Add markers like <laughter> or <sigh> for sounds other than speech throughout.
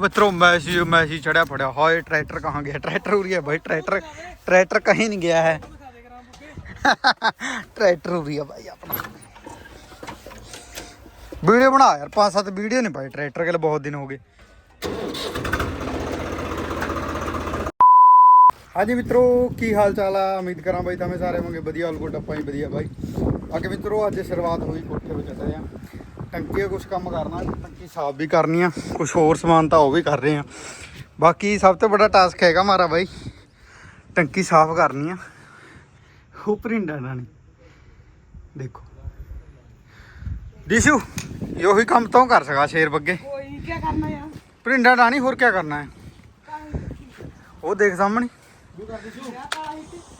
मित्रों मैसी मैसी चढ़ा पड़ा हाय, ट्रैक्टर कहाँ गया? ट्रैक्टर उड़ी है भाई, ट्रैक्टर ट्रैक्टर कहीं नहीं गया है। <laughs> ट्रैक्टर उड़ी है भाई अपना। वीडियो बना यार, पाँच सात वीडियो नहीं भाई ट्रैक्टर के लिए बहुत दिन हो गए। हाँ जी मित्रों, की हाल चाल है उम्मीद करा भाई तमें सारे होंगे वधिया हलको अपा ही वधिया भाई। अगर मित्रों अच्छे शुरुआत हुई कोठे पर चले हैं ਟੰਕੀ ਕੁਝ ਕੰਮ ਕਰਨਾ ਟੰਕੀ ਸਾਫ਼ ਵੀ ਕਰਨੀ ਆ ਕੁਝ ਹੋਰ ਸਮਾਨ ਤਾਂ ਉਹ ਵੀ ਕਰ ਰਹੇ ਆ। ਬਾਕੀ ਸਭ ਤੋਂ ਵੱਡਾ ਟਾਸਕ ਹੈਗਾ ਮਾਰਾ ਬਾਈ ਟੰਕੀ ਸਾਫ਼ ਕਰਨੀ ਆ। ਉੱਪਰ ਹੀ ਡਾਣਾ ਨਹੀਂ। ਦੇਖੋ। ਦਿਸ਼ੂ ਇਹੋ ਹੀ ਕੰਮ ਤੋਂ ਕਰ ਸਕਾ ਸ਼ੇਰ ਬੱਗੇ। ਕੋਈ ਨਹੀਂ ਕੀ ਕਰਨਾ ਯਾਰ? ਪਰਿੰਡਾ ਡਾਣੀ ਹੋਰ ਕੀ ਕਰਨਾ ਹੈ? ਉਹ ਦੇਖ ਸਾਹਮਣੇ।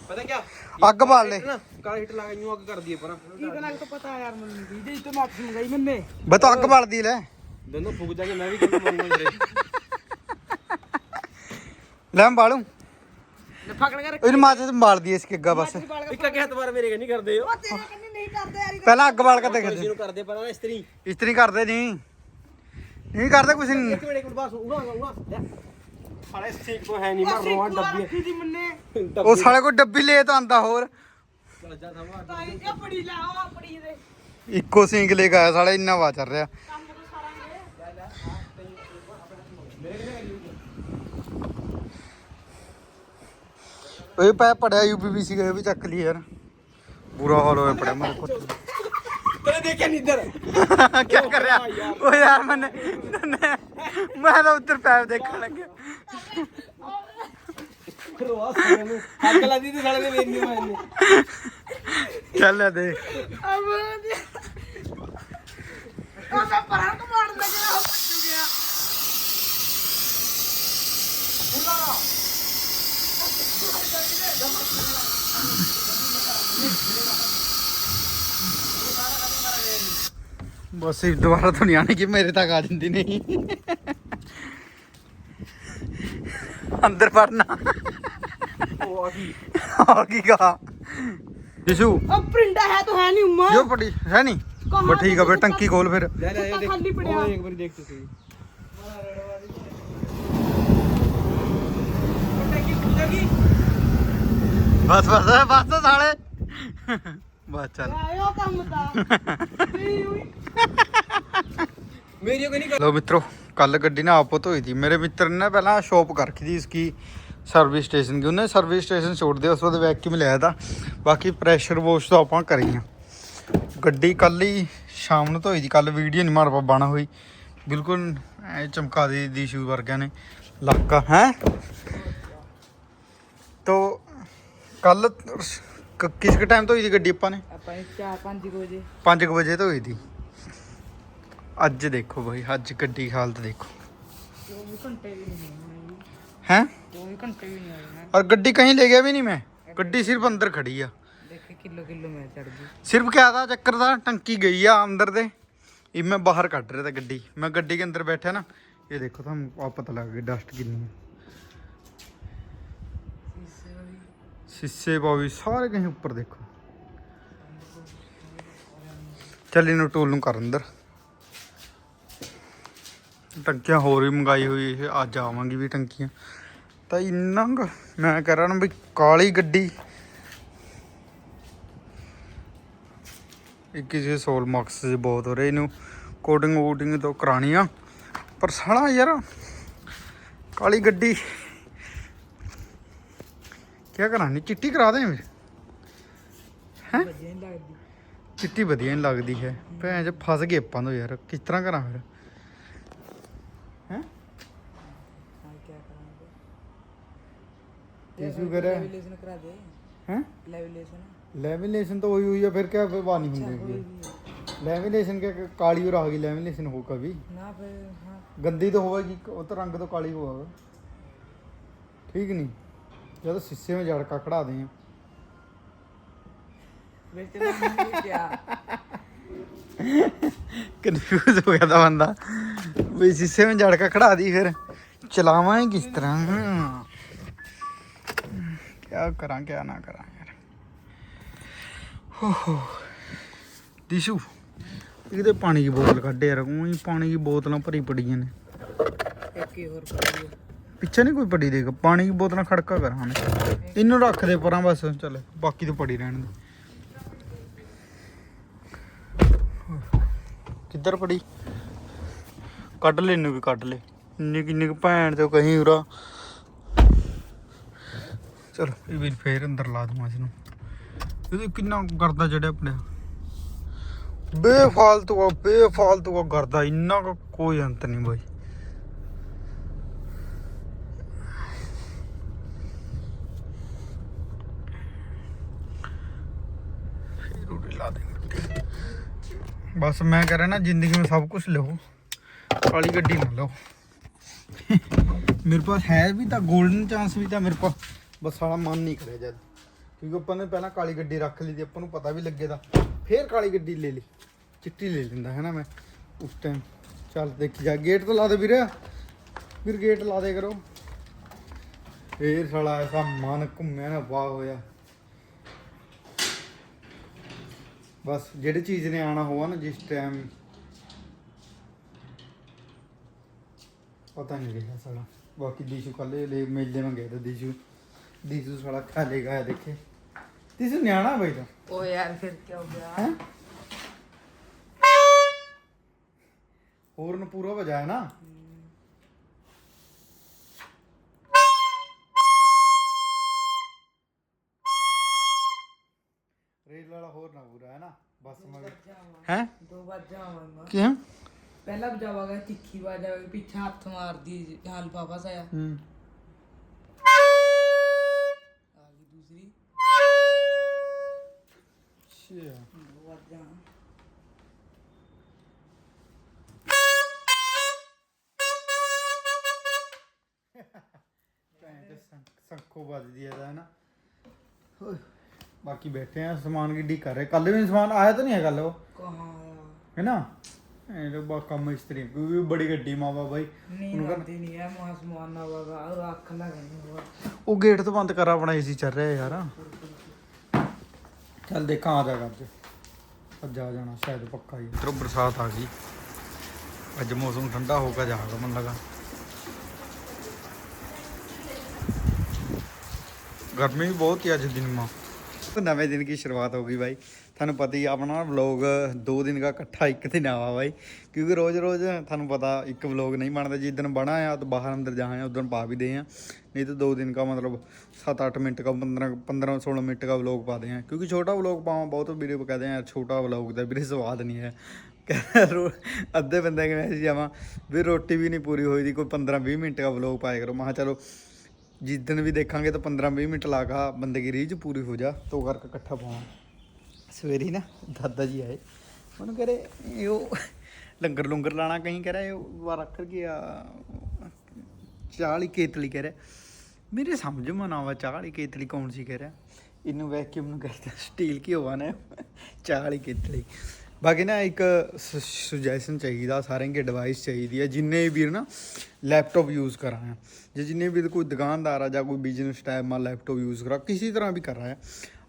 ਪਤਾ ਕਿਆ? ਅੱਗ ਬਾਲ ਲੈ। ਕਾਲੇ ਹਿੱਟ ਲਾ ਕੇ ਨੂੰ ਅੱਗ ਕਰ ਦਈਏ ਪਰ। ਕੀ ਕਰਾਂ ਤਾਂ ਪਤਾ ਯਾਰ ਮੈਨੂੰ ਵੀ ਜੇ ਤੋਂ ਮਾਫੀ ਮੰਗਾਈ ਮੈਨੇ ਬਤਾ ਅੱਗ ਬਾਲਦੀ ਲੈ। ਦੋਨੋਂ ਫੁੱਕ ਜਾਗੇ ਮੈਂ ਵੀ ਕਿਉਂ ਤੇਰੇ ਲੈ ਮੈਂ ਬਾਲੂ। ਫਕੜ ਕੇ ਇਹਨੂੰ ਮਾਚੇ ਤੇ ਬਾਲਦੀ ਇਸ ਅੱਗਾ ਬਸ। ਇੱਕ ਅੱਗੇ ਹੱਥ ਮਾਰ ਮੇਰੇ ਕਿ ਨਹੀਂ ਕਰਦੇ ਹੋ। ਤੇਰੇ ਕੰਨੀ ਨਹੀਂ ਕਰਦੇ ਯਾਰ। ਪਹਿਲਾਂ ਅੱਗ ਬਾਲ ਕੇ ਦੇਖ ਜਿਹਨੂੰ ਕਰਦੇ ਪਰ ਇਸਤਰੀ। ਕਰਦੇ ਨਹੀਂ। ਨਹੀਂ ਕਰਦੇ ਕੁਛ ਨਹੀਂ। ਇੱਕ ਮਿੰਟ ਇੱਕ ਮਿੰਟ ਬਸ ਉਣਾ ਉਣਾ ਸਾਲੇ ਸਟੀਕ ਤੋਂ ਹੈ ਨਹੀਂ ਮਾਰ ਰੋਣਾ ਡੱਬੀ ਰੱਖੀ ਦੀ ਮੰਨੇ ਉਹ ਸਾਲੇ ਕੋ ਡੱਬੀ ਲੈ ਤਾਂ ਆਂਦਾ ਹੋਰ ਚੱਲ ਜਾ ਸਮਾਂ ਤਾਈ ਇਹ ਬੜੀ ਲਾ ਉਹ ਬੜੀ ਦੇ ਇੱਕੋ ਸਿੰਗ ਲੈ ਕੇ ਆਇਆ ਸਾਲੇ ਇੰਨਾ ਵਾ ਚੱਲ ਰਿਹਾ ਕੰਮ ਤੋਂ ਸਾਰਾ ਇਹ ਪੈ ਪੜਿਆ ਯੂਪੀਪੀਸੀ ਗਏ ਵੀ ਚੱਕ ਲਈ ਯਾਰ ਬੁਰਾ ਹਾਲ ਹੋਇਆ ਪੜਿਆ ਮੇਰੇ ਕੋਲ ਦੇਖਿਆ ਨਹੀਂ ਇੱਧਰ? ਕੀ ਕਰ ਰਿਹਾ ਉਹ ਯਾਰ। ਮੈਨੇ ਮੈਂ ਤਾਂ ਉੱਤਰ ਪੈਪ ਦੇਖਣ ਨੂੰ। ਮਾਰਨੇ ਚੱਲ ਦੇ। ਅਬ ਉਹ ਮੈਂ ਪਰਾਂ ਤੋਂ ਮਾਰਨ ਲੱਗਿਆ ਉਹ ਭੱਜ ਗਿਆ। ਬਸ ਇਹ ਦੁਬਾਰਾ ਤੋਂ ਨਹੀਂ ਆਣੀ ਕਿ ਮੇਰੇ ਤੱਕ ਆ ਜਾਂਦੀ ਨਹੀਂ ਅੰਦਰ ਵੜਨਾ ਉਹ ਆ ਗਈ ਆ ਕੀ ਕਹਾ ਜਿਸੂ ਉਹ ਪ੍ਰਿੰਡਾ ਹੈ ਤਾਂ ਹੈ ਨਹੀਂ ਉਮਾ ਜੋ ਪੜੀ ਹੈ ਨਹੀਂ ਬਸ ਠੀਕ ਆ ਫਿਰ ਟੰਕੀ ਖੋਲ ਫਿਰ ਲੈ ਲੈ ਇਹ ਦੇਖ ਖਾਲੀ ਪੜਿਆ। ਉਹ ਇੱਕ ਵਾਰੀ ਦੇਖ ਤੁਸੀਂ ਮੇਰੀ ਕੋਈ ਨਹੀਂ ਲੋ ਮਿੱਤਰੋ ਕੱਲ ਗੱਡੀ ਨਾ ਆਪੋ ਧੋਈ ਦੀ ਮੇਰੇ ਮਿੱਤਰ ਨੇ ਨਾ ਪਹਿਲਾਂ ਸ਼ੋਪ ਕਰ ਰੱਖੀ ਦੀ ਇਸकी ਸਰਵਿਸ ਸਟੇਸ਼ਨ की ਉਹਨੇ ਸਰਵਿਸ ਸਟੇਸ਼ਨ ਛੋੜ ਦਿਆ ਉਸ ਤੋਂ ਬਾਅਦ ਵੈਕਿਊਮ ਲਿਆ ਤਾਂ। ਬਾਕੀ ਪ੍ਰੈਸ਼ਰ ਵਾਸ਼ ਤਾਂ ਆਪਾਂ ਕਰੀ ਆ। ਗੱਡੀ ਕੱਲ ਹੀ ਸ਼ਾਮ ਨੂੰ ਧੋਈ ਦੀ ਕੱਲ ਵੀਡੀਓ ਨਹੀਂ ਮਾਰ ਪਾ ਬਣਾ ਹੋਈ। ਬਿਲਕੁਲ ਐ ਚਮਕਾ ਦੀ ਦੀ ਸ਼ੂ ਵਰਗਿਆਂ ਨੇ। ਲੱਕਾ ਹੈ? ਤੋ ਕੱਲ ਕਿਸ ਕ ਟਾਈਮ ਧੋਈ ਦੀ ਗੱਡੀ ਆਪਾਂ ਨੇ? ਆਪਾਂ 4 5 ਵਜੇ। 5 ਵਜੇ ਧੋਈ ਦੀ ਅੱਜ ਦੇਖੋ ਬਈ ਅੱਜ ਗੱਡੀ ਦੀ ਹਾਲਤ ਦੇਖੋ 24 ਘੰਟੇ ਵੀ ਨਹੀਂ ਹੋਏ ਹੈ 24 ਘੰਟੇ ਵੀ ਨਹੀਂ ਹੋਏ और गड्डी कहीं ले गया भी नहीं मैं गड्डी सिर्फ अंदर खड़ी है ਦੇਖ ਕਿਲੋ ਕਿਲੋ ਮੈਂ ਚੜ ਗਈ सिर्फ क्या था चक्कर था टंकी गई है अंदर दे ये मैं बाहर कट रहा था गड्डी मैं गड्डी के अंदर बैठा ना ये देखो था आप पता लग गया डस्ट कितनी है शीशे पावी सारे कहीं ऊपर देखो ਚੱਲ ਇਹਨੂੰ ਟੂਲ ਨੂੰ ਕਰ ਅੰਦਰ ਟੰਕੀਆਂ ਹੋਰ ਵੀ ਮੰਗਾਈ ਹੋਈ ਇਹ ਅੱਜ ਆਵਾਂਗੀ ਵੀ ਟੰਕੀਆਂ। ਤਾਂ ਇੰਨਾ ਮੈਂ ਕਹਿ ਰਿਹਾ ਵੀ ਕਾਲੀ ਗੱਡੀ। ਇਹ ਕਿਸੇ ਸੋਲ ਮਾਰਕਸ ਦੇ ਬਹੁਤ ਹੋ ਰਹੇ ਇਹਨੂੰ ਕੋਡਿੰਗ ਵੋਟਿੰਗ ਤੋਂ ਕਰਾਣੀ ਆ ਪਰ ਸਾਲਾ ਯਾਰ ਕਾਲੀ ਗੱਡੀ। ਕੀ ਕਰਾਣੀ ਚਿੱਟੀ ਕਰਾ ਦੇ ਮੇਰੇ ਹੈ? ਚਿੱਟੀ ਵਧੀਆ ਨਹੀਂ ਲੱਗਦੀ ਹੈ। ਭੈਣ ਚ ਫਸ ਗਏ ਆਪਾਂ ਤੋਂ ਯਾਰ। ਕਿਸ ਤਰ੍ਹਾਂ ਕਰਾਂ ਫਿਰ? ਹੈ ਹਾਂ ਕੀ ਕਰਾਂਗੇ ਟਿਸ਼ੂ ਕਰਿਆ ਲੈਵੀਲੇਸ਼ਨ ਕਰਾ ਦੇ ਹੈ ਲੈਵੀਲੇਸ਼ਨ ਲੈਮੀਨੇਸ਼ਨ तो वही हुई है फिर क्या बानी होंगी ਲੈਮੀਨੇਸ਼ਨ क्या काली और आ गई ਲੈਮੀਨੇਸ਼ਨ हो कभी ਨਾ ਫਿਰ ਹਾਂ गंदी तो होगी वो तो रंग तो काली होगा ठीक नहीं जब शीशे में झड़का खड़ा दें ਵਿੱਚ ਤਾਂ ਕਿਆ कंफ्यूज हो गया था बंदा ਵੀ ਸਿੱਸੇ ਵਿੱਚ ਝੜਕਾ ਖੜਾ ਦੀ ਫਿਰ ਚਲਾਵਾਂ ਕਿਸ ਤਰ੍ਹਾਂ? ਕੀ ਕਰਾਂ ਕੀ ਨਾ ਕਰਾਂ ਯਾਰ। ਹੋ ਦਿਸ਼ੂ ਇਹਦੇ ਪਾਣੀ ਦੀ ਬੋਤਲ ਕੱਢ ਯਾਰ ਉਹੀ ਪਾਣੀ ਦੀ ਬੋਤਲਾਂ ਭਰੀ ਪੜੀਆਂ ਨੇ। ਪਿੱਛੇ ਨਹੀਂ ਕੋਈ ਪੜੀ ਦੇਗਾ ਪਾਣੀ ਦੀ ਬੋਤਲਾਂ ਖੜਕਾ ਕਰ ਹਾਂ। ਇਹਨੂੰ ਰੱਖ ਦੇ ਪਰਾਂ ਬਸ ਚੱਲ ਬਾਕੀ ਤਾਂ ਪੜੀ ਰਹਿਣ ਦੇ। ਕਿੱਧਰ ਪੜੀ? ਕੱਢ ਲੈ ਇਹਨੂੰ ਵੀ ਕੱਢ ਲੈ ਇੰਨੀ ਕਿੰਨੀ ਕੁ ਭੈਣ ਤੇ ਕਹੀਂ ਉਰਾ ਚਲ ਇਹ ਵੀ ਫੇਰ ਅੰਦਰ ਲਾ ਦੂੰਗਾ ਇਸ ਨੂੰ ਇਹਦੇ ਕਿੰਨਾ ਕਰਦਾ ਜਿਹੜੇ ਆਪਣੇ ਬੇਫਾਲਤੂ ਆ ਬੇਫਾਲਤੂ ਆ ਕਰਦਾ ਇੰਨਾ ਕੁ ਕੋਈ ਅੰਤ ਨਹੀਂ ਬਾਈ ਫਿਰ ਰੋਟੀ ਲਾ ਦੇ ਬਸ ਮੈਂ ਕਹ ਰਿਹਾ ਨਾ ਜ਼ਿੰਦਗੀ में सब कुछ लो ਕਾਲੀ ਗੱਡੀ ਨਾ ਲਓ। ਮੇਰੇ ਪਾਸ ਹੈ ਵੀ ਤਾਂ 골ਡਨ ਚਾਂਸ ਵੀ ਤਾਂ ਮੇਰੇ ਪਾਸ ਬਸ ਸਾਲਾ ਮਨ ਨਹੀਂ ਕਰਿਆ ਜਦ। ਕਿਉਂਕਿ ਆਪਾਂ ਨੇ ਪਹਿਲਾਂ ਕਾਲੀ ਗੱਡੀ ਰੱਖ ਲਈ ਤੇ ਆਪਾਂ ਨੂੰ ਪਤਾ ਵੀ ਲੱਗੇ ਦਾ ਫੇਰ ਕਾਲੀ ਗੱਡੀ ਲੈ ਲਈ। ਚਿੱਟੀ ਲੈ ਲੈਂਦਾ ਹੈ ਨਾ ਮੈਂ। ਉਸ ਟਾਈਮ ਚੱਲ ਦੇਖੀ ਜਾ ਗੇਟ ਤਾਂ ਲਾ ਦੇ ਵੀਰੇ। ਵੀਰ ਗੇਟ ਲਾ ਦੇ ਕਰੋ। ਫੇਰ ਸਾਲਾ ਐਸਾ ਮਨ ਘੁੰਮਿਆ ਨਾ, ਵਾਹ ਹੋਇਆ। ਬਸ ਜਿਹੜੀ ਚੀਜ਼ ਨੇ ਆਣਾ ਹੋਆ ਨਾ, ਜਿਸ ਟਾਈਮ ਪਤਾ ਨਹੀਂ ਰਿਹਾ ਸਾਲਾ। ਬਾਕੀ ਦੀਸ਼ੂ ਕੱਲੇ ਲੈ ਮਿਲ ਦੇਵਾਂਗੇ ਤਾਂ ਦੀਸ਼ੂ। ਦੀਸ਼ੂ ਸਾਲਾ ਖਾ ਲੇਗਾ ਇਹ ਦੇਖੇ। ਦੀਸ਼ੂ ਨਿਆਣਾ ਬਈ ਤਾਂ। ਉਹ ਯਾਰ ਫਿਰ ਕੀ ਗਿਆ? ਹੋਰ ਨੂੰ ਪੂਰਾ ਵਜਾਇਆ ਨਾ? ਰੇਲ ਵਾਲਾ ਹੋਰ ਨਾ ਪੂਰਾ ਹੈ ਨਾ? ਬਸ ਮੈਂ ਹੈ? ਦੋ ਵਾਰ ਕਿਉਂ? ਪਹਿਲਾ ਵਜਾਵਾਂਗਾ ਤਿੱਖੀ ਆਵਾਜ਼ ਆਵੇਗੀ ਪਿੱਛੇ ਹੱਥ ਮਾਰਦੀ ਹਲਫਾ ਫਸਾਇਆ ਹੂੰ। ਆ ਗਈ ਦੂਸਰੀ। ਅੱਛਾ। ਦੋ ਵਾਰ ਜਾ ਭੈਣ ਤੇ ਸੰਖੋ ਵੱਜਦੀ ਹੈ ਦਾ ਨਾ ਓਏ, ਬਾਕੀ ਬੈਠੇ ਆ ਸਮਾਨ ਗਿੱਡੀ ਕਰ ਰਹੇ। ਕੱਲ ਵੀ ਸਮਾਨ ਆਇਆ ਤਾਂ ਨਹੀਂ ਹੈ ਕੱਲ ਉਹ? ਕਹਾਂ ਆਇਆ ਹੈ ਨਾ ਇਹ ਤਾਂ ਬਾ ਕੰਮ ਇਸਤਰੀ ਕਿਉਂਕਿ ਬੜੀ ਗੱਡੀ ਮਾਵਾ ਬਾਈ। ਆਉਂਦੀ ਨਹੀਂ ਹੈ ਮਾਂ ਸਮਾਨ ਨਾ ਵਗਾ ਉਹ ਅੱਖ ਲੱਗਣੀ ਹੋਰ। ਉਹ ਗੇਟ ਤੋਂ ਬੰਦ ਕਰਾ ਆਪਣਾ ਏਸੀ ਚੱਲ ਰਿਹਾ ਯਾਰ। ਚੱਲ ਦੇਖਾਂ ਆ ਜਾਗਾ ਅੱਜ ਅੱਜ ਆ ਜਾਣਾ ਸ਼ਾਇਦ ਪੱਕਾ ਹੀ। ਇਧਰੋਂ ਬਰਸਾਤ ਆ ਗਈ। ਅੱਜ ਮੌਸਮ ਠੰਡਾ ਹੋ ਕੇ ਜਾਗਾ ਮਨ ਲਗਾ। ਗਰਮੀ ਵੀ ਬਹੁਤ ਹੀ ਅੱਜ ਦਿਨ ਮਾ। ਨਵੇਂ ਦਿਨ दिन ਸ਼ੁਰੂਆਤ ਹੋ ਗਈ ਬਾਈ। ਤੁਹਾਨੂੰ ਪਤਾ ਹੀ ਆਪਣਾ ਵਲੌਗ ਦੋ ਦਿਨ ਦਾ ਇਕੱਠਾ ਇੱਕ ਦਿਨ ਆਵਾ ਬਾਈ। ਕਿਉਂਕਿ ਰੋਜ਼ ਰੋਜ਼ ਤੁਹਾਨੂੰ ਪਤਾ ਇੱਕ ਵਲੌਗ ਨਹੀਂ ਬਣਦਾ। ਜਿਸ ਦਿਨ ਬਣਾ ਆ, ਤਾਂ ਬਾਹਰ ਅੰਦਰ ਜਾਹਾਂ ਉਦੋਂ ਪਾ ਵੀ ਦੇ ਆ। ਨਹੀਂ ਤਾਂ ਦੋ ਦਿਨ ਦਾ ਮਤਲਬ 7-8 ਮਿੰਟ ਦਾ 15 15 16 ਮਿੰਟ ਦਾ ਵਲੌਗ ਪਾ ਦੇ ਆ। ਕਿਉਂਕਿ ਛੋਟਾ ਵਲੌਗ ਪਾਵਾਂ, ਬਹੁਤ ਵੀਡੀਓ ਕਹਦੇ ਆ, ਛੋਟਾ ਵਲੌਗ ਦਾ ਵੀਰੇ ਸਵਾਦ ਨਹੀਂ ਹੈ। ਅੱਧੇ ਬੰਦੇ ਕਿਵੇਂ ਜਾਵਾਂ। ਆਵਾਂ ਵੀ ਰੋਟੀ ਵੀ ਨਹੀਂ ਪੂਰੀ ਹੋਈ ਦੀ, ਕੋਈ 15 20 ਮਿੰਟ ਦਾ ਵਲੌਗ ਪਾਇਆ ਕਰੋ। ਮੈਂ ਚਲੋ ਜਿਸ ਦਿਨ ਵੀ ਦੇਖਾਂਗੇ ਤਾਂ 15-20 ਮਿੰਟ ਲਾਗਾ ਬੰਦੇ ਦੀ ਚ ਪੂਰੀ ਹੋ ਜਾ ਤੋ ਕਰਕੇ ਇਕੱਠਾ ਪਾਉਣਾ। ਸਵੇਰੀ ਨਾ ਦਾਦਾ ਜੀ ਆਏ। ਉਹਨੂੰ ਕਹ ਰਹੇ ਉਹ ਲੰਗਰ ਲੁੰਗਰ ਲਾਣਾ ਕਹੀਂ ਕਹ ਰਿਹਾ ਉਹ ਰੱਖ ਗਿਆ 40 ਕੇਤਲੀ ਕਹ ਰਿਹਾ। ਮੇਰੇ ਸਮਝ ਮਨ ਮਨਾਵਾ 40 ਕੇਤਲੀ ਕੌਣ ਸੀ ਕਹ ਰਿਹਾ। ਇਹਨੂੰ ਵੈਕਿਊਮ ਨੂੰ ਕਹਿੰਦਾ ਸਟੀਲ ਕੀ ਹੋਵਾ ਨਾ 40 ਕੇਤਲੀ। ਬਾਕੀ ਨਾ ਇੱਕ ਸੁਜੈਸ਼ਨ ਚਾਹੀਦਾ, ਸਾਰਿਆਂ ਕੇ ਡਿਵਾਈਸ ਚਾਹੀਦੀ ਹੈ ਜਿੰਨੇ ਵੀ ਨਾ ਲੈਪਟਾਪ ਯੂਜ਼ ਕਰ ਰਹੇ ਆ ਜੇ ਜਿੰਨੇ ਵੀ ਕੋਈ ਦੁਕਾਨਦਾਰ ਆ ਜਾਂ ਕੋਈ ਬਿਜ਼ਨਸ ਟਾਈਪ ਮਾ ਲੈਪਟਾਪ ਯੂਜ਼ ਕਰਾ, ਕਿਸੇ ਤਰ੍ਹਾਂ ਵੀ ਕਰ ਰਿਹਾ। ਹੈ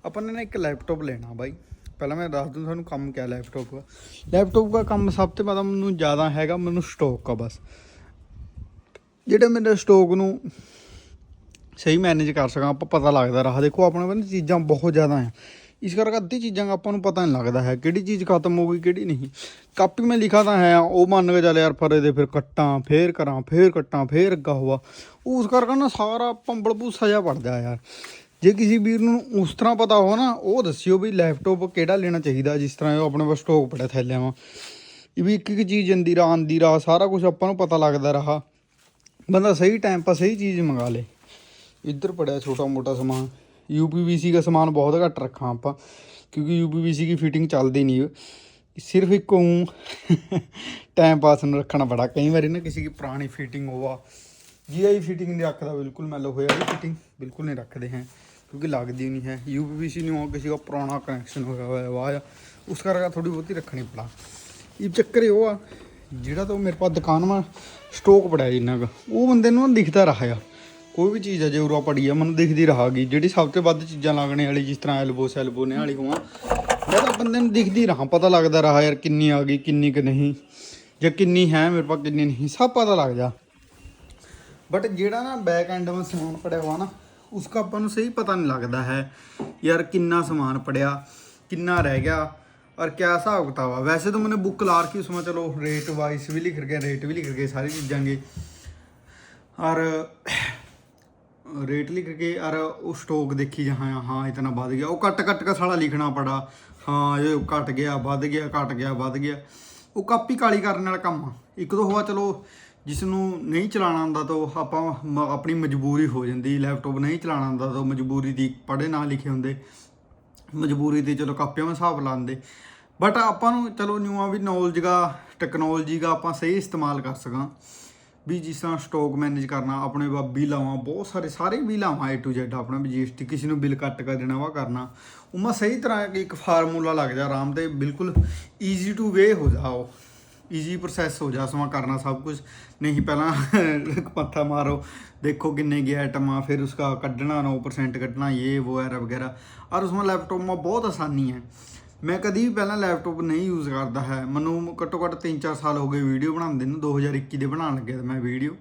ਆਪਾਂ ਨੇ ਨਾ ਇੱਕ ਲੈਪਟਾਪ ਲੈਣਾ ਬਾਈ। ਪਹਿਲਾਂ ਮੈਂ ਦੱਸ ਦੂੰ, ਤੁਹਾਨੂੰ ਕੰਮ ਕਿਆ ਲੈਪਟਾਪ ਦਾ। ਲੈਪਟਾਪ ਦਾ ਕੰਮ ਸਭ ਤੋਂ ਪਹਿਲਾਂ ਮੈਨੂੰ ਜ਼ਿਆਦਾ ਹੈਗਾ, ਮੈਨੂੰ ਸਟਾਕ ਆ ਬਸ। ਜਿਹੜਾ ਮੇਰੇ ਸਟਾਕ ਨੂੰ ਸਹੀ ਮੈਨੇਜ ਕਰ ਸਕਾਂ, ਆਪਾਂ ਪਤਾ ਲੱਗਦਾ ਰਹਾ। ਦੇਖੋ, ਆਪਣੇ ਕੋਲ ਚੀਜ਼ਾਂ ਬਹੁਤ ਜ਼ਿਆਦਾ ਆ। ਇਸ ਕਰਕੇ ਅੱਧੀ ਚੀਜ਼ਾਂ ਦਾ ਆਪਾਂ ਨੂੰ ਪਤਾ ਨਹੀਂ ਲੱਗਦਾ ਹੈ ਕਿਹੜੀ ਚੀਜ਼ ਖਤਮ ਹੋ ਗਈ, ਕਿਹੜੀ ਨਹੀਂ। ਕਾਪੀ ਮੈਂ ਲਿਖਾ ਤਾਂ ਹੈ, ਉਹ ਮੰਨ ਕੇ ਚੱਲ ਯਾਰ ਫਰੇ ਦੇ ਫਿਰ ਕੱਟਾਂ, ਫੇਰ ਕਰਾਂ, ਫੇਰ ਕੱਟਾਂ, ਫੇਰ ਅੱਗਾ ਹੋਵਾ ਉਸ ਕਰਕੇ ਨਾ ਸਾਰਾ ਪੰਬਲ ਭੂਸਾ ਜਿਹਾ ਪੜਦਾ ਯਾਰ। ਜੇ ਕਿਸੇ ਵੀਰ ਨੂੰ ਉਸ ਤਰ੍ਹਾਂ ਪਤਾ ਹੋ ਨਾ, ਉਹ ਦੱਸਿਓ ਵੀ ਲੈਪਟਾਪ ਕਿਹੜਾ ਲੈਣਾ ਚਾਹੀਦਾ, ਜਿਸ ਤਰ੍ਹਾਂ ਉਹ ਆਪਣੇ ਕੋਲ ਸਟਾਕ ਪੜਿਆ ਥੈਲਿਆਂ ਵਾ। ਇਹ ਵੀ ਇੱਕ ਇੱਕ ਚੀਜ਼ ਜਾਂਦੀ ਰਾਂ ਆਂਦੀ ਰਾਂ ਸਾਰਾ ਕੁਝ ਆਪਾਂ ਨੂੰ ਪਤਾ ਲੱਗਦਾ ਰਹਾ। ਬੰਦਾ ਸਹੀ ਟਾਈਮ 'ਪਰ ਸਹੀ ਚੀਜ਼ ਮੰਗਾ ਲੇ। ਇੱਧਰ ਪੜਿਆ ਛੋਟਾ ਮੋਟਾ ਸਮਾਨ यूपीवीसी का सामान बहुत घट रखा आप क्योंकि यूपीवीसी की फिटिंग चलती नहीं सिर्फ एक हूँ टाइम पास में रखना बड़ा कई बार ना किसी की पुरानी फिटिंग हुआ जी आई फिटिंग नहीं रखता बिल्कुल मैलो होया भी फिटिंग बिल्कुल नहीं रखते हैं क्योंकि लगती नहीं है यूपीवीसी नहीं हो किसी का पुराना कनेक्शन होया हुआ है वाह उस करके थोड़ी बहुती रखनी पड़ा ਇਹ ਚੱਕਰ ਇਹ ਉਹ ਆ ਜਿਹੜਾ ਤਾਂ ਮੇਰੇ ਪਾਸ ਦੁਕਾਨ ਮਾ ਸਟਾਕ ਪੜਿਆ ਜਿੰਨਾ ਕੁ ਉਹ ਬੰਦੇ ਨੂੰ ਨਾ ਦਿਖਦਾ ਰਹਾ ਆ ਕੋਈ ਵੀ ਚੀਜ਼ ਹੈ ਜੇ ਉਰੋਂ ਪੜੀ ਆ, ਮੈਨੂੰ ਦਿਖਦੀ ਰਹਾਗੀ। ਜਿਹੜੀ ਸਭ ਤੋਂ ਵੱਧ ਚੀਜ਼ਾਂ ਲੱਗਣੇ ਵਾਲੀ, ਜਿਸ ਤਰ੍ਹਾਂ ਐਲਬੋ ਸੈਲਬੋ ਨੇ ਵਾਲੀ ਹੋਵਾਂ ਮੈਂ ਤਾਂ ਬੰਦੇ ਨੂੰ ਦਿਖਦੀ ਰਹਾ, ਪਤਾ ਲੱਗਦਾ ਰਹਾ ਯਾਰ ਕਿੰਨੀ ਆ ਗਈ, ਕਿੰਨੀ ਕਿ ਨਹੀਂ, ਜਾਂ ਕਿੰਨੀ ਹੈ, ਮੇਰੇ ਕੋਲ ਕਿੰਨੀ ਨਹੀਂ, ਸਭ ਪਤਾ ਲੱਗ ਜਾ। ਬਟ ਜਿਹੜਾ ਨਾ ਬੈਕ ਐਂਡ ਵਿੱਚ ਸਮਾਨ ਪੜਿਆ ਹੋਆ ਨਾ, ਉਸਕਾ ਆਪਾਂ ਨੂੰ ਸਹੀ ਪਤਾ ਨਹੀਂ ਲੱਗਦਾ ਹੈ, ਯਾਰ ਕਿੰਨਾ ਸਮਾਨ ਪੜਿਆ ਕਿੰਨਾ ਰਹਿ ਗਿਆ, ਔਰ ਕਿਆ ਹਿਸਾਬ ਕਿਤਾਬ ਆ। ਵੈਸੇ ਤਾਂ ਮੈਨੇ ਬੁੱਕ ਲਾਰ ਕੀ ਉਸਮਾ ਚਲੋ ਰੇਟ ਵਾਈਸ ਵੀ ਲਿਖ ਗਏ ਰੇਟ ਵੀ ਲਿਖ ਗਏ ਸਾਰੀ ਚੀਜ਼ਾਂਗੇ ਔਰ रेट लिख के और वो स्टॉक देखी जहाँ हाँ इतना बढ़ गया वो कट कट का सारा लिखना पड़ा हाँ ये घट गया ਵੱਧ ਗਿਆ ਘਟ ਗਿਆ ਵੱਧ ਗਿਆ ਉਹ ਕਾਪੀ ਕਾਲੀ ਕਰਨ ਵਾਲਾ ਕੰਮ ਆ। ਇੱਕ ਦੋ ਹੋਆ ਚਲੋ ਜਿਸ ਨੂੰ ਨਹੀਂ ਚਲਾਉਣਾ ਆਉਂਦਾ ਤਾਂ ਉਹ ਆਪਾਂ ਮ- ਆਪਣੀ ਮਜਬੂਰੀ ਹੋ ਜਾਂਦੀ ਲੈਪਟਾਪ ਨਹੀਂ ਚਲਾਉਣਾ ਆਉਂਦਾ ਤਾਂ ਮਜਬੂਰੀ ਦੀ ਪੜ੍ਹੇ ਨਾ ਲਿਖੇ ਹੁੰਦੇ ਮਜਬੂਰੀ ਤੇ ਚਲੋ ਕਾਪੀਆਂ ਵਿੱਚ ਹਿਸਾਬ ਲਾਉਂਦੇ ਬਟ ਆਪਾਂ ਨੂੰ ਚਲੋ ਨਿਊਆ ਵੀ ਨੌਲੇਜ ਦਾ ਟੈਕਨੋਲੋਜੀ ਦਾ ਆਪਾਂ ਸਹੀ ਇਸਤੇਮਾਲ ਕਰ ਸਕਾਂ ਵੀ ਜਿਸ ਤਰ੍ਹਾਂ ਸਟਾਕ ਮੈਨੇਜ ਕਰਨਾ, ਆਪਣੇ ਵਾ ਬਿਲਾਵਾਂ ਬਹੁਤ ਸਾਰੇ ਸਾਰੇ ਵੀ ਬਿਲਾਵਾਂ ਏ ਟੂ Z, ਆਪਣਾ ਵੀ ਜੀਐਸਟੀ ਕਿਸੇ ਨੂੰ ਬਿੱਲ ਕੱਟ ਕਰ ਦੇਣਾ ਵਾ ਕਰਨਾ। ਉਹ ਮੈਂ ਸਹੀ ਤਰ੍ਹਾਂ ਇੱਕ ਫਾਰਮੂਲਾ ਲੱਗ ਜਾ ਆਰਾਮ ਤੇ, ਬਿਲਕੁਲ ਈਜ਼ੀ ਟੂ ਵੇ ਹੋ ਜਾਓ ਈਜ਼ੀ ਪ੍ਰੋਸੈਸ ਹੋ ਜਾ, ਸਮਾਂ ਕਰਨਾ ਸਭ ਕੁਝ ਨਹੀਂ, ਪਹਿਲਾਂ <laughs> ਪੱਥਾ ਮਾਰੋ, ਦੇਖੋ ਕਿੰਨੇ ਗਿਆ ਆਈਟਮਾਂ ਫਿਰ ਉਸਕਾ ਕੱਢਣਾ 9% ਕੱਢਣਾ ਇਹ ਵਗੈਰਾ ਵਗੈਰਾ। ਔਰ ਉਸਮਾ ਲੈਪਟਾਪ ਮਾ ਬਹੁਤ ਆਸਾਨੀ ਹੈ। ਮੈਂ ਕਦੀ ਵੀ ਪਹਿਲਾਂ ਲੈਪਟਾਪ ਨਹੀਂ ਯੂਜ਼ ਕਰਦਾ ਹੈ। ਮੈਨੂੰ ਘੱਟੋ ਘੱਟ 3-4 ਸਾਲ ਹੋ ਗਏ ਵੀਡੀਓ ਬਣਾਉਂਦੇ ਨੂੰ 2021 ਦੇ ਬਣਾਉਣ ਲੱਗਿਆ ਤਾਂ ਮੈਂ ਵੀਡੀਓ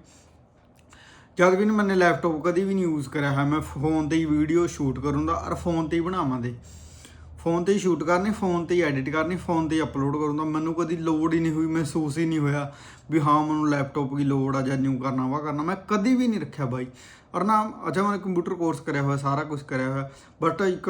ਜਦ ਵੀ ਮੈਨੇ ਲੈਪਟਾਪ ਕਦੀ ਵੀ ਨਹੀਂ ਯੂਜ਼ ਕਰਿਆ ਹੈ ਮੈਂ ਫੋਨ ਤੇ ਹੀ ਵੀਡੀਓ ਸ਼ੂਟ ਕਰੂੰਗਾ ਔਰ ਫੋਨ ਤੇ ਹੀ ਬਣਾਵਾਂ ਦੇ ਫੋਨ ਤੇ ਹੀ ਸ਼ੂਟ ਕਰਨੀ ਫੋਨ ਤੇ ਹੀ ਐਡਿਟ ਕਰਨੀ ਫੋਨ ਤੇ ਹੀ ਅਪਲੋਡ ਕਰੂੰਗਾ ਮੈਨੂੰ ਕਦੀ ਲੋੜ ਹੀ ਨਹੀਂ ਹੋਈ, ਮਹਿਸੂਸ ਹੀ ਨਹੀਂ ਹੋਇਆ ਵੀ ਹਾਂ ਮੈਨੂੰ ਲੈਪਟਾਪ ਦੀ ਲੋੜ ਆ ਜਾਂ ਨਿਊ ਕਰਨਾ ਵਾ ਕਰਨਾ, ਮੈਂ ਕਦੀ ਵੀ ਨਹੀਂ ਰੱਖਿਆ ਬਾਈ। ਔਰ ਨਾ, ਅੱਛਾ, ਮੈਂ ਕੰਪਿਊਟਰ ਕੋਰਸ ਕਰਿਆ ਹੋਇਆ, ਸਾਰਾ ਕੁਝ ਕਰਿਆ ਹੋਇਆ ਬਟ ਇੱਕ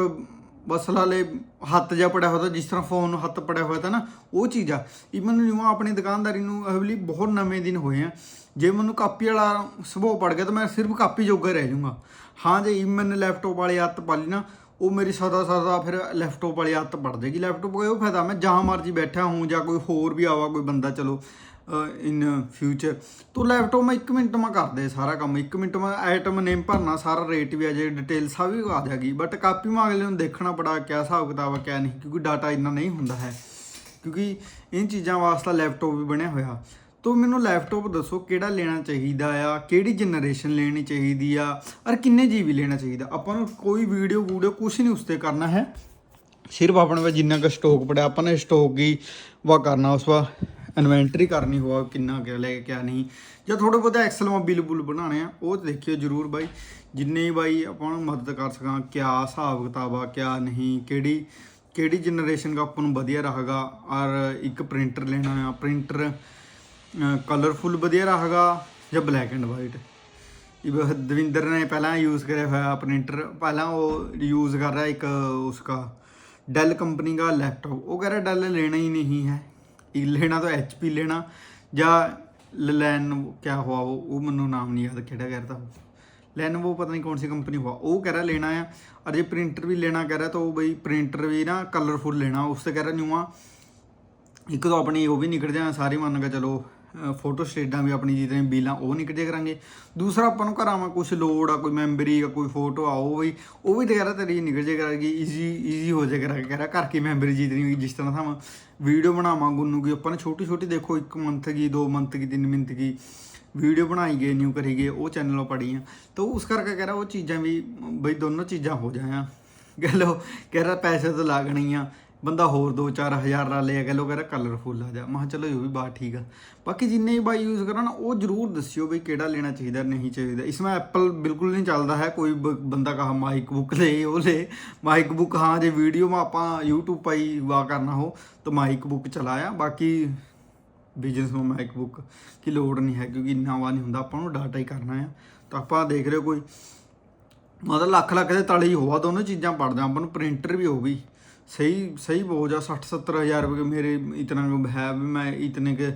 ਬਸ ਲਾਲੇ ਹੱਥ ਜਾ ਪੜਿਆ ਹੋਇਆ ਤਾਂ ਜਿਸ ਤਰ੍ਹਾਂ ਫੋਨ ਨੂੰ ਹੱਥ ਪੜਿਆ ਹੋਇਆ ਤਾਂ ਨਾ, ਉਹ ਚੀਜ਼ ਆ। ਇਹ ਜਿਵੇਂ ਆਪਣੀ ਦੁਕਾਨਦਾਰੀ ਨੂੰ ਅਵਲੀ ਬਹੁਤ ਨਵੇਂ ਦਿਨ ਹੋਏ ਆ। ਜੇ ਮੈਨੂੰ ਕਾਪੀ ਵਾਲਾ ਸੁਭਾਅ ਪੜ ਗਿਆ ਤਾਂ ਮੈਂ ਸਿਰਫ ਕਾਪੀ ਜੋਗਾ ਰਹਿ ਜਾਊਂਗਾ। ਹਾਂ, ਜੇ ਮੈਨੇ ਲੈਪਟਾਪ ਵਾਲੀ ਆਦਤ ਪਾ ਲਈ ਨਾ, ਉਹ ਮੇਰੀ ਸਦਾ ਸਦਾ ਫਿਰ ਲੈਪਟਾਪ ਵਾਲੀ ਆਦਤ ਪੜ ਜਾਏਗੀ। ਲੈਪਟਾਪ ਕੋਈ ਉਹ ਫਾਇਦਾ, ਮੈਂ ਜਹਾਂ ਮਰਜ਼ੀ ਬੈਠਾ ਹੂੰ ਜਾਂ ਕੋਈ ਹੋਰ ਵੀ ਆਵਾ, ਕੋਈ ਬੰਦਾ ਚਲੋ। ਇਨ ਫਿਊਚਰ ਤੋ ਲੈਪਟਾਪ ਮੈਂ 1 ਮਿੰਟ ਮੈਂ ਕਰਦੇ ਸਾਰਾ ਕੰਮ 1 ਮਿੰਟ ਮੈਂ ਆਈਟਮ ਨੇਮ ਭਰਨਾ, ਸਾਰਾ ਰੇਟ ਵੀ ਆ ਜਾਏ ਡਿਟੇਲ ਸਭ ਵੀ ਆ ਜਾਗੀ ਬਟ ਕਾਪੀ ਮੈਂ ਅਗਲੇ ਨੂੰ ਦੇਖਣਾ ਬੜਾ ਕਿਆ ਹਿਸਾਬ ਕਿਤਾਬ ਆ, ਕਿਆ ਨਹੀਂ, ਕਿਉਂਕਿ ਡਾਟਾ ਇੰਨਾ ਨਹੀਂ ਹੁੰਦਾ ਹੈ। ਕਿਉਂਕਿ ਇਨ ਚੀਜ਼ਾਂ ਵਾਸਤੇ ਲੈਪਟਾਪ ਵੀ ਬਣਿਆ ਹੋਇਆ। ਤੋ ਮੈਨੂੰ ਲੈਪਟਾਪ ਦੱਸੋ ਕਿਹੜਾ ਲੈਣਾ ਚਾਹੀਦਾ ਆ, ਕਿਹੜੀ ਜਨਰੇਸ਼ਨ ਲੈਣੀ ਚਾਹੀਦੀ ਆ, ਔਰ ਕਿੰਨੇ ਜੀਬੀ ਲੈਣਾ ਚਾਹੀਦਾ? ਆਪਾਂ ਨੂੰ ਕੋਈ ਵੀਡੀਓ ਵੀਡੀਓ ਕੁਝ ਨਹੀਂ ਉਸ ਤੇ ਕਰਨਾ ਹੈ। ਸਿਰਫ ਆਪਣੇ ਕੋਲ ਜਿੰਨਾ ਕੁ ਸਟਾਕ ਪੜਿਆ, ਆਪਾਂ ਨੇ ਸਟਾਕ ਹੀ ਵਾ ਕਰਨਾ ਉਸ ਵਾ ਇਨਵੈਂਟਰੀ ਕਰਨੀ ਹੋਆ ਕਿੰਨਾ ਕਿਆ ਲੈ ਕੇ ਕਿਆ ਨਹੀਂ। ਜਾਂ ਥੋੜਾ ਬਹੁਤਾ ਐਕਸਲ ਮਾ ਬਿੱਲ ਬੁੱਲ ਬਣਾਣੇ ਆ, ਉਹ ਦੇਖਿਓ ਜਰੂਰ ਬਾਈ। ਜਿੰਨੇ ਬਾਈ ਆਪਾਂ ਨੂੰ ਮਦਦ ਕਰ ਸਕਾਂ, ਕਿਆ ਹਿਸਾਬ ਕਿਤਾਬ ਆ, ਕਿਆ ਨਹੀਂ, ਕਿਹੜੀ ਕਿਹੜੀ ਜਨਰੇਸ਼ਨ ਦਾ ਆਪਾਂ ਨੂੰ ਵਧੀਆ ਰਹੇਗਾ ਔਰ ਇੱਕ ਪ੍ਰਿੰਟਰ ਲੈਣਾ ਆ ਪ੍ਰਿੰਟਰ ਕਲਰਫੁਲ ਵਧੀਆ ਰਹੇਗਾ ਜਾਂ ਬਲੈਕ ਐਂਡ ਵਾਈਟ ਇਹ ਦਵਿੰਦਰ ਨੇ ਪਹਿਲਾਂ ਯੂਜ਼ ਕਰਿਆ ਹੋਇਆ ਪ੍ਰਿੰਟਰ ਪਹਿਲਾਂ ਉਹ ਯੂਜ਼ ਕਰ ਰਿਹਾ ਇੱਕ ਉਸ ਉਸਕਾ ਡੈਲ ਕੰਪਨੀ ਦਾ ਲੈਪਟਾਪ ਉਹ ਕਹ ਰਿਹਾ ਡੈਲ ਲੈਣਾ ਹੀ ਨਹੀਂ ਹੈ। ये लेना तो एच पी लेना ਜਾਂ ਲੈਨ क्या हुआ वो वो ਮੈਨੂੰ ਨਾਮ ਨਹੀਂ ਯਾਦ ਕਿਹੜਾ ਕਹਿ ਰਹਾ ਲੈਨਵੋ ਪਤਾ ਨਹੀਂ ਕੌਣ ਸੀ ਕੰਪਨੀ हुआ ਉਹ ਕਹਿ ਰਿਹਾ ਲੈਣਾ ਆ और ये प्रिंटर भी लेना कह रहा तो वो भाई प्रिंटर भी ना कलरफुल लेना उससे कह रहा न्यूआ ਇੱਕ ਤਾਂ ਆਪਣੀ ਉਹ ਵੀ ਨਿਕਲ ਜਾਣਾ ਸਾਰੇ ਮੰਨ ਕੇ ਚਲੋ ਫੋਟੋ ਸਟੇਟਾਂ ਵੀ ਆਪਣੀ ਜਿਤਨੇ ਬੀਲਾਂ, ਉਹ ਨਿਕਲ ਜਾ ਕਰਾਂਗੇ। ਦੂਸਰਾ ਆਪਾਂ ਨੂੰ ਘਰਾਂ ਮਾ ਕੁਝ ਲੋੜ ਆ, ਕੋਈ ਮੈਮਰੀ ਆ, ਕੋਈ ਫੋਟੋ ਆ, ਉਹ ਵੀ ਉਹ ਵੀ ਤੇ ਕਹਿ ਤੇਰੀ ਨਿਕਲ ਜਾ ਕਰਾਂਗੀ ਈਜ਼ੀ ਈਜ਼ੀ ਹੋ ਜਾ ਕਰਾਂਗੇ, ਕਹਿ ਰਿਹਾ ਘਰ ਕੀ ਮੈਮਰੀ ਜਿਤਨੀ ਹੋਈ ਜਿਸ ਤਰ੍ਹਾਂ ਥਾਂ ਵੀਡੀਓ ਬਣਾਵਾਂਗੇ ਗੁੰਨੂ ਕੀ ਆਪਾਂ ਨੇ ਛੋਟੀ ਛੋਟੀ ਦੇਖੋ, ਇੱਕ ਮੰਥ ਕੀ, ਦੋ ਮੰਥ ਕੀ, ਤਿੰਨ ਮੰਥ ਕੀ ਵੀਡੀਓ ਬਣਾਈ ਗਏ ਨਿਊ ਕਰੀ ਗਏ, ਉਹ ਚੈਨਲੋਂ ਪੜੀ ਆ ਤਾਂ ਉਸ ਕਰਕੇ ਕਹਿ ਰਿਹਾ ਉਹ ਚੀਜ਼ਾਂ ਵੀ, ਬਈ ਦੋਨੋਂ ਚੀਜ਼ਾਂ ਹੋ ਜਾਆਂ ਕਹਿ ਲੋ ਕਹਿ ਰਿਹਾ ਪੈਸੇ ਤਾਂ ਲੱਗਣੀ ਆ। ਬੰਦਾ ਹੋਰ 2-4000 ਦਾ ਲਿਆ ਕਹਿ ਲੋ ਕਹਿ ਕਲਰਫੁੱਲ ਆ ਜਾ। ਮੈਂ ਚਲੋ ਇਹ ਵੀ ਬਾਤ ਠੀਕ ਆ। ਬਾਕੀ ਜਿੰਨੇ ਵੀ ਬਾਈ ਯੂਜ਼ ਕਰਨ ਉਹ ਜਰੂਰ ਦੱਸਿਓ ਵੀ ਕਿਹੜਾ ਲੈਣਾ ਚਾਹੀਦਾ, ਨਹੀਂ ਚਾਹੀਦਾ। ਇਸ ਵਿੱਚ ਐਪਲ ਬਿਲਕੁਲ ਨਹੀਂ ਚੱਲਦਾ ਹੈ, ਕੋਈ ਬੰਦਾ ਕਹਾ ਮਾਈਕ ਬੁੱਕ ਲੈ, ਉਹ ਲੈ। ਮਾਈਕ ਬੁੱਕ ਹਾਂ, ਜੇ ਵੀਡੀਓ ਮੈਂ ਆਪਾਂ YouTube ਪਾਈ ਵਾ ਕਰਨਾ ਹੋ, ਤਾਂ ਮਾਈਕ ਬੁੱਕ ਚਲਾਇਆ। ਬਾਕੀ ਬਿਜ਼ਨਸ ਨੂੰ ਮਾਈਕ ਬੁੱਕ ਕੀ ਲੋੜ ਨਹੀਂ ਹੈ, ਕਿਉਂਕਿ ਇੰਨਾ ਵਾ ਨਹੀਂ ਹੁੰਦਾ, ਆਪਾਂ ਨੂੰ ਡਾਟਾ ਹੀ ਕਰਨਾ ਆ। ਤਾਂ ਆਪਾਂ ਦੇਖ ਰਹੇ ਹੋ ਕੋਈ, ਮਤਲਬ ਲੱਖ ਲੱਖ ਦੇ ਤਲੇ ਹੀ ਹੋਵਾ ਦੋਨੋਂ ਚੀਜ਼ਾਂ ਪੜਦਾ ਆਪਾਂ ਨੂੰ ਪ੍ਰਿੰਟਰ ਵੀ ਹੋ ਸਹੀ ਸਹੀ सही सही बोझ साठ सत्तर ਮੇਰੇ ਇਤਨਾ मेरे ਹੈ ਵੀ ਮੈਂ ਇਤਨੇ के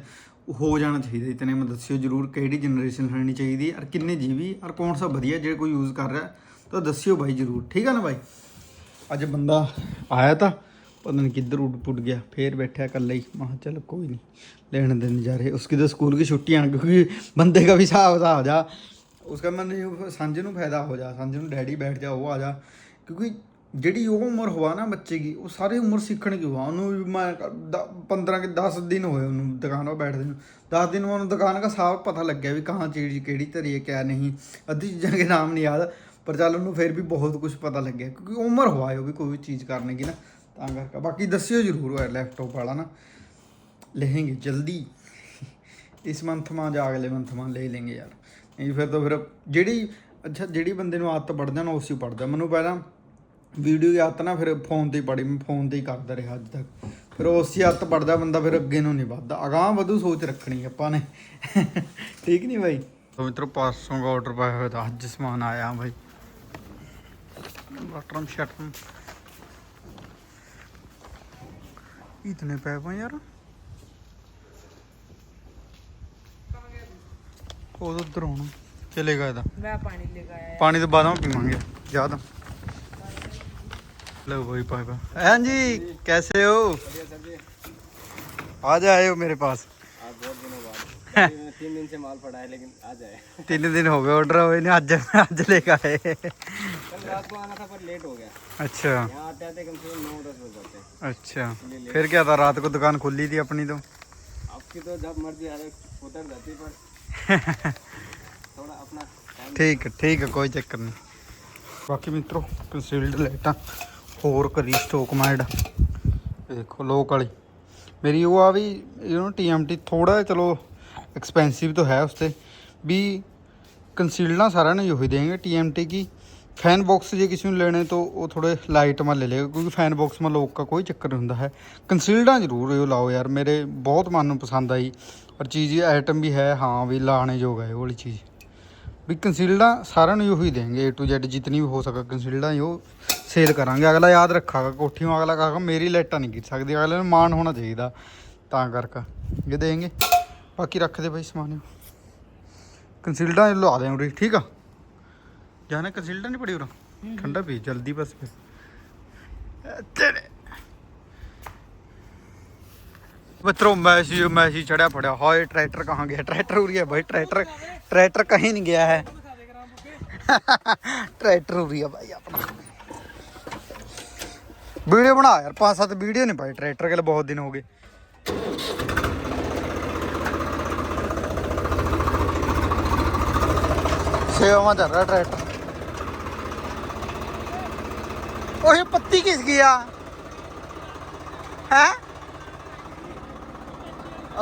ਹੋ ਜਾਣਾ ਚਾਹੀਦਾ, ਇਤਨੇ ਮੈਂ ਦੱਸਿਓ ਜ਼ਰੂਰ ਕਿਹੜੀ ਜਨਰੇਸ਼ਨ ਲੈਣੀ ਚਾਹੀਦੀ ਔਰ ਕਿੰਨੇ ਜੀਵੀ ਔਰ ਕੌਣ ਸਾ ਵਧੀਆ ਜੇ ਕੋਈ ਯੂਜ਼ ਕਰ ਰਿਹਾ ਤਾਂ ਦੱਸਿਓ ਭਾਈ ਜਰੂਰ, ਠੀਕ ਆ ਨਾ ਭਾਈ ਅੱਜ ਬੰਦਾ ਆਇਆ ਤਾਂ ਪਤਾ ਨਹੀਂ ਕਿੱਧਰ ਉੱਡ ਪੁੱਟ ਗਿਆ, ਫੇਰ ਬੈਠਿਆ ਇਕੱਲੇ ਹੀ ਮਾਹ ਚੱਲ ਕੋਈ ਨਹੀਂ ਲੈਣ ਦੇ ਨਹੀਂ ਜਾ ਰਹੇ ਨਜ਼ਾਰੇ ਉਸकी तो स्कूल की छुट्टियां क्योंकि बंदे का भी हिसाब ਆ ਜਾ, ਉਸ मन सांझे ਨੂੰ ਫਾਇਦਾ ਹੋ ਜਾ, ਸਾਂਝੇ ਨੂੰ ਡੈਡੀ ਬੈਠ ਜਾ, ਉਹ ਆ ਜਾ, ਕਿਉਂਕਿ ਜਿਹੜੀ ਉਹ ਉਮਰ ਹੋਆ ਨਾ ਬੱਚੇ ਦੀ, ਉਹ ਸਾਰੀ ਉਮਰ ਸਿੱਖਣ ਕੀ ਹੋਆ। ਉਹਨੂੰ ਵੀ ਮੈਂ 15 ਕਿ 10 ਦਿਨ ਹੋਏ ਉਹਨੂੰ ਦੁਕਾਨ 'ਤੇ ਬੈਠਦੇ ਨੂੰ। 10 ਦਿਨ ਉਹਨੂੰ ਦੁਕਾਨ ਦਾ ਸਾਫ਼ ਪਤਾ ਲੱਗਿਆ ਵੀ ਕਹਾਂ ਚੀਜ਼ ਕਿਹੜੀ ਧਰੀਏ ਕਿਆ ਨਹੀਂ। ਅੱਧੀ ਚੀਜ਼ਾਂ ਦੇ ਨਾਮ ਨਹੀਂ ਯਾਦ, ਪਰ ਚੱਲ ਉਹਨੂੰ ਫਿਰ ਵੀ ਬਹੁਤ ਕੁਝ ਪਤਾ ਲੱਗਿਆ। ਕਿਉਂਕਿ ਉਮਰ ਹੋਆ ਹੈ ਉਹ ਵੀ ਕੋਈ ਚੀਜ਼ ਕਰਨੇ ਕੀ ਨਾ, ਤਾਂ ਕਰਕੇ। ਬਾਕੀ ਦੱਸਿਓ ਜ਼ਰੂਰ ਹੋਇਆ ਲੈਪਟਾਪ ਵਾਲਾ ਨਾ। ਲਹਿੰਗੇ ਜਲਦੀ। ਇਸ ਮੰਥ ਮਾਂ ਜਾ ਅਗਲੇ ਮੰਥ ਮਾਂ ਲੈ ਲੈਂਗੇ ਯਾਰ। ਨਹੀਂ ਫਿਰ ਤਾਂ ਫਿਰ ਜਿਹੜੀ, ਅੱਛਾ ਜਿਹੜੀ ਬੰਦੇ ਨੂੰ ਆਦਤ ਪੜ ਜਾਣਾ ਉਸੇ ਪੜਦਾ ਮੈਨੂੰ ਪਹਿਲਾਂ ਵੀਡੀਓ ਦੀ ਆਦਤ ਨਾ ਫਿਰ ਫੋਨ ਤੇ ਪੜੀ ਮੈਂ ਫੋਨ ਤੇ ਕਰਦਾ ਰਿਹਾ ਅੱਜ ਤੱਕ। ਫਿਰ ਉਸ ਦੀ ਆਦਤ ਪੜਦਾ ਬੰਦਾ ਫਿਰ ਅੱਗੇ ਨੂੰ ਨਹੀਂ ਵੱਧਦਾ। ਅਗਾਹ ਵਧੂ ਸੋਚ ਰੱਖਣੀ ਆਪਾਂ ਨੇ। ਠੀਕ ਨਹੀਂ ਬਾਈ? ਮਿੱਤਰੋ ਪਾਸੋਂ ਦਾ ਪਾਇਆ ਹੋਇਆ ਤਾਂ ਅੱਜ ਸਮਾਨ ਆਇਆ ਬਾਈ। ਬਟਰਮ ਸ਼ਟਮ ਇਤਨੇ ਪੈ ਪਏ ਯਾਰ। ਉਹ ਉਧਰ ਚਲੇਗਾ ਇਹਦਾ। ਮੈਂ ਪਾਣੀ ਲੈ ਕੇ ਆਇਆ। ਪਾਣੀ ਤੋਂ ਬਾਅਦ ਮੈਂ ਪੀਵਾਂਗੇ। ਜ਼ਿਆਦਾ लो भाई पाइपा हाँ जी कैसे हो आ जाए हो मेरे पास आज बहुत दिनों बाद तीन दिन से माल पड़ा है लेकिन आ जाए तीन दिन हो गए ऑर्डर हुए ने आज आज लेकर आए कल रात को आना था पर लेट हो गया अच्छा यहाँ आते आते कम से कम नौ दस बज जाते हैं अच्छा फिर क्या था रात को दुकान खुली थी अपनी तो आपकी तो जब मर्जी आ रहे उतर जाती पर थोड़ा अपना टाइम ਠੀਕ ਹੈ ਠੀਕ ਹੈ ਕੋਈ ਚੱਕਰ ਨਹੀਂ ਬਾਕੀ ਮਿੱਤਰੋ ਕੰਸੀਲਡ ਲਾਈਟਾਂ ਹੋਰ ਕਰੀ ਸਟੋਕ ਮਾਈਂਡ ਦੇਖੋ ਲੋਕ ਵਾਲੀ ਮੇਰੀ ਉਹ ਆ ਵੀ ਇਹਨੂੰ ਟੀਐਮਟੀ ਥੋੜਾ ਚਲੋ ਐਕਸਪੈਂਸਿਵ ਤਾਂ ਹੈ ਉਸਤੇ ਵੀ ਕੰਸੀਲਣਾ ਸਾਰਿਆਂ ਨੂੰ ਉਹੀ ਦੇਣਗੇ ਟੀਐਮਟੀ ਕੀ फैन बॉक्स जे किसी ने लेने तो वो थोड़े लाइट में ले लेगा क्योंकि फैन बॉक्स में लोग का कोई चक्कर नहीं होता है कंसील्डा जरूर यो लाओ यार मेरे बहुत मन पसंद आई और चीज़ आइटम भी है हाँ भी लाने योग है वो वाली चीज़ ਵੀ ਕੰਸੀਲਡਾਂ ਸਾਰਿਆਂ ਨੂੰ ਉਹੀ ਦੇंगे A to Z, ਜਿਤਨੀ ਵੀ ਹੋ ਸਕਾ ਕੰਸੀਲਡਾਂ ਹੀ ਉਹ ਸੇਲ ਕਰਾਂਗੇ। ਅਗਲਾ ਯਾਦ ਰੱਖਾਗਾ ਕੋਠੀਆਂ ਅਗਲਾ ਕਹਾਗਾ, ਮੇਰੀ ਲਾਈਟਾਂ ਨਹੀਂ ਗਿਰ ਸਕਦੀ ਅਗਲੇ ਨੂੰ ਮਾਣ ਹੋਣਾ ਚਾਹੀਦਾ। ਤਾਂ ਕਰਕੇ ਇਹ ਦੇंगे ਬਾਕੀ ਰੱਖ ਦੇ ਬਾਈ ਸਮਾਨ। ਕੰਸੀਲਡਾਂ ਲਵਾ ਦੇ ਉਰੀ, ਠੀਕ ਆ? ਜਾਣਾ ਕੰਸੀਲਡਾਂ ਨਹੀਂ ਪੜੀ ਉਰਾ? ਠੰਡਾ ਪੀ, ਜਲਦੀ ਬਸ ਫਿਰ। ਤੇਰੇ मित्रों मैसी मैसी चढ़ा पड़ा हाय, ट्रैक्टर कहाँ गया? ट्रैक्टर गया भाई, ट्रैक्टर ट्रैक्टर कहीं नहीं गया है। <laughs> ट्रैक्टर गया भाई अपना। वीडियो बना यार, पाँच सात वीडियो नहीं पाई ट्रैक्टर के लिए, बहुत दिन हो गए। सेवा चल रहा ट्रैक्टर। ये पत्ती किस गया है?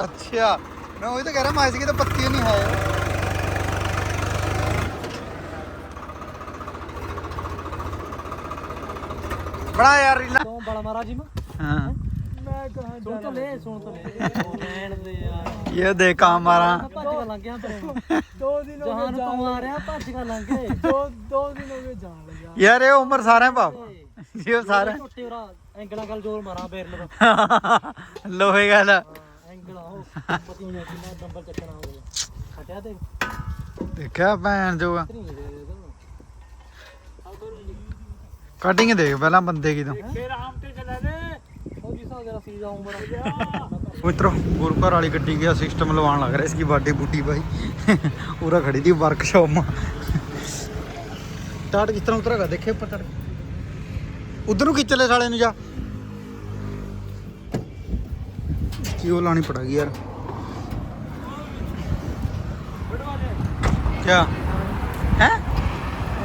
अच्छा। मैं वही तो कह रहा हूँ माइस की तो पत्ती नहीं है। बड़ा यार रीला तो बड़ा महाराज जी में हाँ। मैं कहाँ सुन तो ले सुन तो ले। दे यार। ये देखा हमारा भज गया दो दिन हो गए जान तो आ रहा भज गए दो दो दिन हो गए जान यार ये उम्र सारे बाप। ये सारे छोटे एंगला गल ज़ोर मारा बेर लो लोहे गल ਸਿੰਗਲ ਆ ਦੇਖਿਆ ਭੈਣ ਜੋ ਕਟਿੰਗ ਦੇਖ ਪਹਿਲਾਂ ਬੰਦੇ ਕੀ ਤੋਂ। ਦੇਖੇ ਆਰਾਮ ਤੇ ਚਲਾ ਦੇ ਉਹ ਜਿਸਾ ਜਰਾ ਸੀਜ਼ਾ ਉਮਰ ਹੋ ਗਿਆ ਮਿੱਤਰੋ ਗੁਰਪਰ ਵਾਲੀ ਗੱਡੀ ਗਿਆ ਸਿਸਟਮ ਲਵਾਉਣ ਲੱਗ ਰਿਹਾ ਇਸ ਕੀ ਬਾਡੀ ਬੂਟੀ ਭਾਈ ਪੂਰਾ ਖੜੀ ਦੀ ਵਰਕਸ਼ਾਪ ਮਾ। ਟਾਟ ਕਿਸ ਤਰ੍ਹਾਂ ਉਤਰਾਗਾ ਦੇਖੇ ਉੱਪਰ ਤੜ ਉਧਰ ਨੂੰ ਖਿੱਚ ਲੈ ਸਾਲੇ ਨੂੰ ਜਾ। ਕੀ ਉਹ ਲਾਣੀ ਪੜਾਗੀ ਯਾਰ ਕਿਆ ਹੈ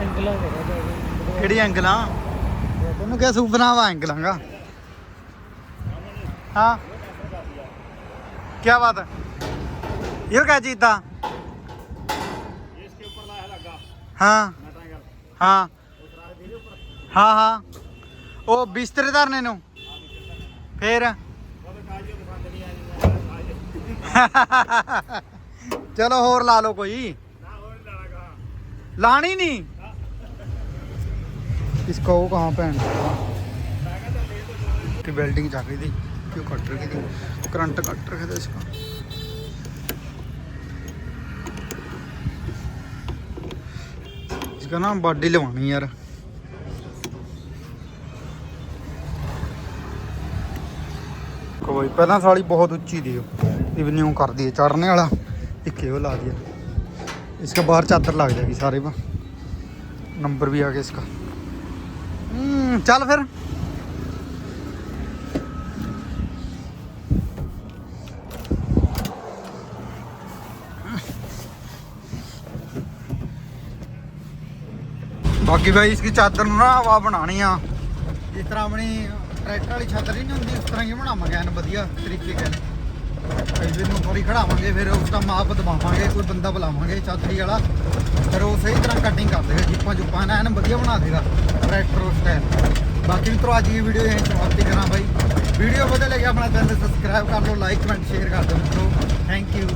ਐਂਗਲਾਂ ਦੇ ਕਿਹੜੀ ਐਂਗਲਾਂ ਤੈਨੂੰ ਕਿਹਾ ਸੁਪਨਾ ਵਾ ਐਂਗਲਾਂ ਦਾ हाँ क्या बात है ये क्या चीज था हाँ हाँ हाँ हाँ वो बिस्तरे धरने ਨੂੰ ਫੇਰ ਚਲੋ ਹੋਰ ਲਾ ਲਓ ਕੋਈ ਲਾਣੀ ਨਹੀਂ इसका वो कहाँ पे की वेल्डिंग चल रही थी क्यों कट रही थी करंट कट रखे थे इसका इसका ना बॉडी लवानी यार कोई पहला साड़ी बहुत ऊंची थी इवनिंग ਵਾਲਾ दिए चढ़ने वाला एक वो ला दिया इसका बाहर चादर लग जाएगी सारे पर नंबर भी आ गया इसका चल फिर ਬਾਕੀ ਭਾਈ ਇਸकी ਚਾਦਰ ਨੂੰ ਨਾ ਹਵਾ ਬਣਾਣੀ ਆ। ਜਿਸ ਤਰ੍ਹਾਂ ਆਪਣੀ ਟਰੈਕਟਰ ਵਾਲੀ ਛੱਤ ਨਹੀਂ ਹੁੰਦੀ, ਉਸ ਤਰ੍ਹਾਂ ਹੀ ਬਣਾਵਾਂਗੇ, ਐਨ ਵਧੀਆ ਤਰੀਕੇ ਨਾਲ। ਪਹਿਲੇ ਨੂੰ ਥੋੜੀ ਖੜਾਵਾਂਗੇ, ਫਿਰ ਉਸ ਦਾ ਮਾਪ ਦਵਾਵਾਂਗੇ ਕੋਈ ਬੰਦਾ ਬੁਲਾਵਾਂਗੇ ਚਾਦਰੀ ਵਾਲਾ। ਫਿਰ ਉਹ ਸਹੀ ਤਰ੍ਹਾਂ ਕਟਿੰਗ ਕਰ ਦੇਗਾ, ਜਿੱਪਾਂ ਜੁੱਪਾਂ ਨਾਲ ਐਨ ਵਧੀਆ ਬਣਾ ਦੇਗਾ ਟਰੈਕਟਰ ਸਟਾਈਲ ਬਾਕੀ ਮਿੱਤਰੋ, ਅੱਜ ਦੀ ਵੀਡੀਓ ਇਹ ਸਮਾਪਤੀ ਕਰਾਂ ਬਾਈ। ਵੀਡੀਓ ਵਧੀਆ ਲੱਗਿਆ ਆਪਣਾ ਚੈਨਲ ਸਬਸਕ੍ਰਾਈਬ ਕਰ ਲਓ ਲਾਈਕ ਕਮੈਂਟ ਸ਼ੇਅਰ ਕਰ ਦਿਓ ਮਿੱਤਰੋ। Thank you